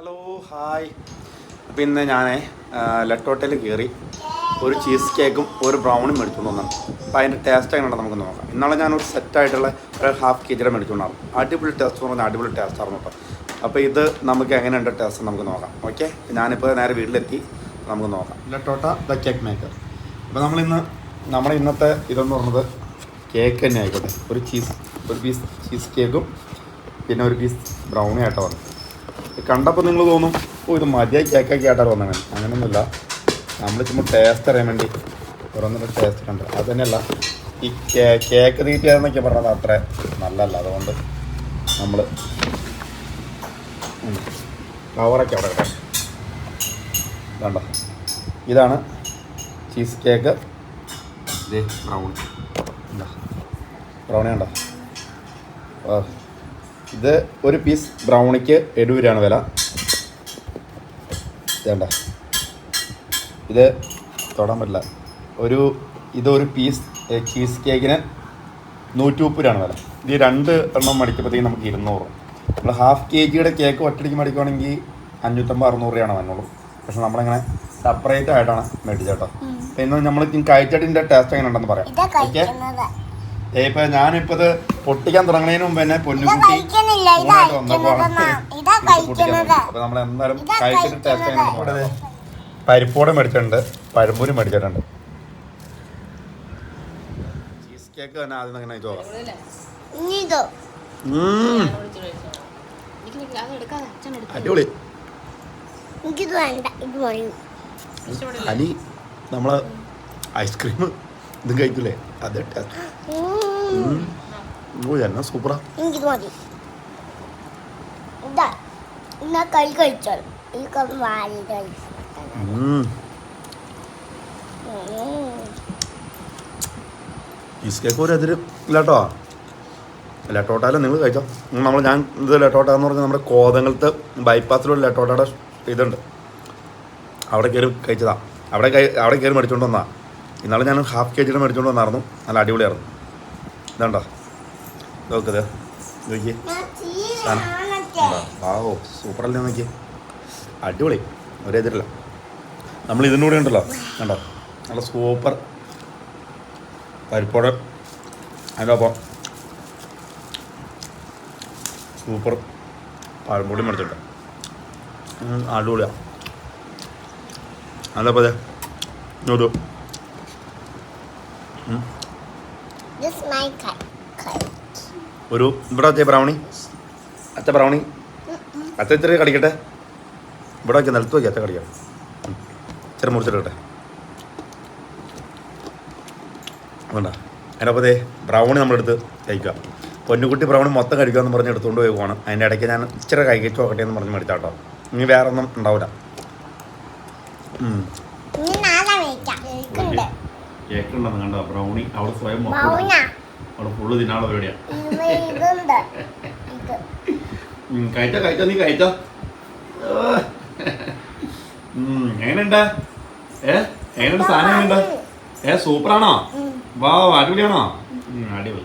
Hello hi അപ്പോൾ ഇന്ന് ഞാൻ ലട്ടോട്ടയിൽ കയറി ഒരു ചീസ് കേക്കും ഒരു ബ്രൗണും മേടിച്ചുകൊണ്ട് വന്നു അപ്പോൾ അതിന്റെ ടേസ്റ്റ് എങ്ങനെയാണ് നമുക്ക് നോക്കാം. ഇന്നാളെ ഞാനൊരു സെറ്റായിട്ടുള്ള ഒരു ഹാഫ് കെ ജിയുടെ മേടിച്ചുകൊണ്ടാണ് അടിപൊളി ടേസ്റ്റ് പറഞ്ഞാൽ അടിപൊളി ടേസ്റ്റ് ആയിരുന്നു കേട്ടോ. അപ്പോൾ ഇത് നമുക്ക് എങ്ങനെയുണ്ട് ടേസ്റ്റ് നമുക്ക് നോക്കാം. ഓക്കെ ഞാനിപ്പോൾ നേരെ വീട്ടിലെത്തി. നമുക്ക് നോക്കാം. ലട്ടോട്ട ദ കേക്ക് മേക്കർ അപ്പോൾ നമ്മളിന്ന് നമ്മുടെ ഇന്നത്തെ ഇതെന്ന് പറഞ്ഞത് കേക്ക് തന്നെ ആയിക്കോട്ടെ ഒരു ചീസ് ഒരു പീസ് ചീസ് കേക്കും പിന്നെ ഒരു പീസ് ബ്രൗണി ആയിട്ടാണ് കണ്ടപ്പോൾ നിങ്ങൾ തോന്നും ഓ ഇത് മതിയായി കേക്കാക്കി ആയിട്ടാണ് വന്നത് അങ്ങനെയൊന്നുമില്ല നമ്മൾ ചുമ്മാ ടേസ്റ്റ് അറിയാൻ വേണ്ടി ഓരോന്നിന്റെ ടേസ്റ്റ് കണ്ട്. അത് തന്നെയല്ല ഈ കേ കേക്ക് തീറ്റയെന്നൊക്കെ പറഞ്ഞത് അത്ര നല്ലതല്ല. അതുകൊണ്ട് നമ്മൾ കവറൊക്കെ അവിടെ കിട്ടാം വേണ്ട ഇതാണ് ചീസ് കേക്ക് ബ്രൗൺ ബ്രൗണി ഉണ്ടോ ഇത് ഒരു പീസ് ബ്രൗണിക്ക് എഴുപത് രൂപയാണ് വില. വേണ്ട ഇത് തൊടാൻ പറ്റില്ല. ഒരു ഇതൊരു പീസ് ചീസ് കേക്കിന് നൂറ്റി മുപ്പത് രൂപയാണ് വില. ഇത് രണ്ട് എണ്ണം മടിക്കുമ്പോഴത്തേക്കും നമുക്ക് ഇരുന്നൂറ്. നമ്മൾ ഹാഫ് കെ ജിയുടെ കേക്ക് ഒറ്റടിക്ക് മടിക്കുവാണെങ്കിൽ അഞ്ഞൂറ്റമ്പത് അറുന്നൂറ് രൂപയാണ് വന്നുള്ളൂ പക്ഷെ നമ്മളിങ്ങനെ സെപ്പറേറ്റ് ആയിട്ടാണ് മേടിച്ചേട്ടോ ഇന്ന് നമ്മൾ കഴിച്ചിട്ടിന്റെ ടേസ്റ്റ് എങ്ങനെ ഉണ്ടെന്ന് പറയാം. ഓക്കെ ഇപ്പൊ ഞാനിപ്പോ ഇത് പൊട്ടിക്കാൻ തുടങ്ങുന്നതിന് മുമ്പ് തന്നെ പൊന്നുകുട്ടി. അപ്പൊ നമ്മൾ എന്തായാലും കഴിച്ചിട്ട് ടേസ്റ്റ് പരിപ്പോടെ മേടിച്ചിട്ടുണ്ട്. പഴംപൂരി മേടിച്ചിട്ടുണ്ട്. ചീസ് കേക്ക് തന്നെ ആദ്യം അങ്ങനെ അടിപൊളി. അനി നമ്മൾ ഐസ്ക്രീം ഇതും കഴിക്കൂലേ? അതേ എന്നാ സൂപ്പറാ. എനിക്കിത് മതി. ഇതാ. എന്നാ കൈ കഴിച്ചോളൂ. വാരി. ചീസ് കേക്ക് ഒരു എതിര് ഇല്ലാട്ടോ. ലട്ടോട്ടയിലും നിങ്ങൾ കഴിച്ചോ. നമ്മൾ ഞാൻ ഇത് ലട്ടോട്ട എന്ന് പറഞ്ഞാൽ നമ്മുടെ കോതങ്ങളത്ത് ബൈപ്പാസിലൊരു ലട്ടോട്ടയുടെ ഇതുണ്ട്. അവിടെ കയറി കഴിച്ചതാ. അവിടെ അവിടെ കയറി മേടിച്ചോണ്ട് വന്നാ ഇന്നാളെ ഞാൻ ഹാഫ് കെ ജിയുടെ മേടിച്ചുകൊണ്ട് വന്നായിരുന്നു. നല്ല അടിപൊളിയായിരുന്നു. ഇതാണ്ടോ? നോക്കത് നോക്കിയേ. വാവോ. സൂപ്പറല്ലേ നോക്കിയേ? അടിപൊളി. ഒരെതിരില്ല നമ്മൾ ഇതിന്റെ കൂടെ ഉണ്ടല്ലോ. കണ്ടോ? നല്ല സൂപ്പർ പരിപ്പോട്. അതിന്റെ ഒപ്പം. സൂപ്പർ പഴംപൊടി മേടിച്ചിട്ട് അടിപൊളിയാണ് അടിപൊളിയാണ് അതപ്പോൾ അതെ ഒരു ഒരു ഇവിടെ വെച്ചേ ബ്രൗണി അച്ഛ ബ്രൗണി അച്ഛ ഇത്തിരി കടിക്കട്ടെ? ഇവിടെ വയ്ക്കാം നിലത്ത് വയ്ക്കാം അച്ഛ കടിക്കാം. ചെറു മുറിച്ചിട്ടെ വേണ്ട. അതിനപ്പോൾ ബ്രൗണി നമ്മളെടുത്ത് കഴിക്കുക പൊന്നുകുട്ടി ബ്രൗണി മൊത്തം കഴിക്കാമെന്ന് പറഞ്ഞ് എടുത്തുകൊണ്ട് പോയി പോകണം അതിന്റെ ഇടയ്ക്ക് ഞാൻ ഇച്ചിരി കഴിച്ചു നോക്കട്ടെ എന്ന് പറഞ്ഞ് മേടിച്ചാട്ടോ. ഇനി വേറെ ഒന്നും ഉണ്ടാവില്ല കേക്ക് ഉണ്ടെന്ന് കണ്ടോ? ബ്രൗണി അവിടെ സ്വയം അവിടെ ഫുള്ള് തിന്നാളെ പരിപാടിയാണ് കയറ്റോ കയറ്റോ നീ കയറ്റോ. ഉം, എങ്ങനെയുണ്ട്? ഏ എങ്ങനെയുണ്ട്? സാധനം എങ്ങനെയുണ്ട്? ഏ സൂപ്പറാണോ. വാ അടിപൊളിയാണോ? അടിപൊളി.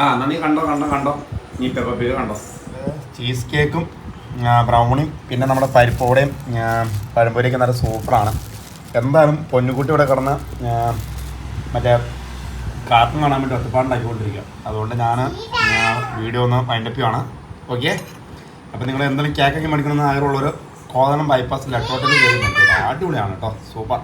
ആ എന്നാ നീ കണ്ടോ കണ്ടോ കണ്ടോ. നീ പെപ്പ പേര് കണ്ടോ? ചീസ് കേക്കും ബ്രൗണിയും പിന്നെ നമ്മുടെ പരിപ്പോടെയും പഴംപൊരിയൊക്കെ നല്ല സൂപ്പറാണ് എന്തായാലും പൊന്നുകുട്ടി ഇവിടെ കിടന്ന് മറ്റേ കാർട്ടൂൺ കാണാൻ വേണ്ടി ഒറ്റപ്പാടുണ്ടാക്കിക്കൊണ്ടിരിക്കുക. അതുകൊണ്ട് ഞാൻ വീഡിയോ ഒന്ന് ഫൈൻഡപ്പ് ചെയ്യണം ഓക്കെ അപ്പോൾ നിങ്ങൾ എന്തെങ്കിലും കേക്കൊക്കെ മേടിക്കണമെന്ന് ആഗ്രഹമുള്ളൊരു കോതനം ബൈപ്പാസ് ലട്ടോട്ടിൽ കയറി അടിപൊളിയാണ് കേട്ടോ. സൂപ്പർ.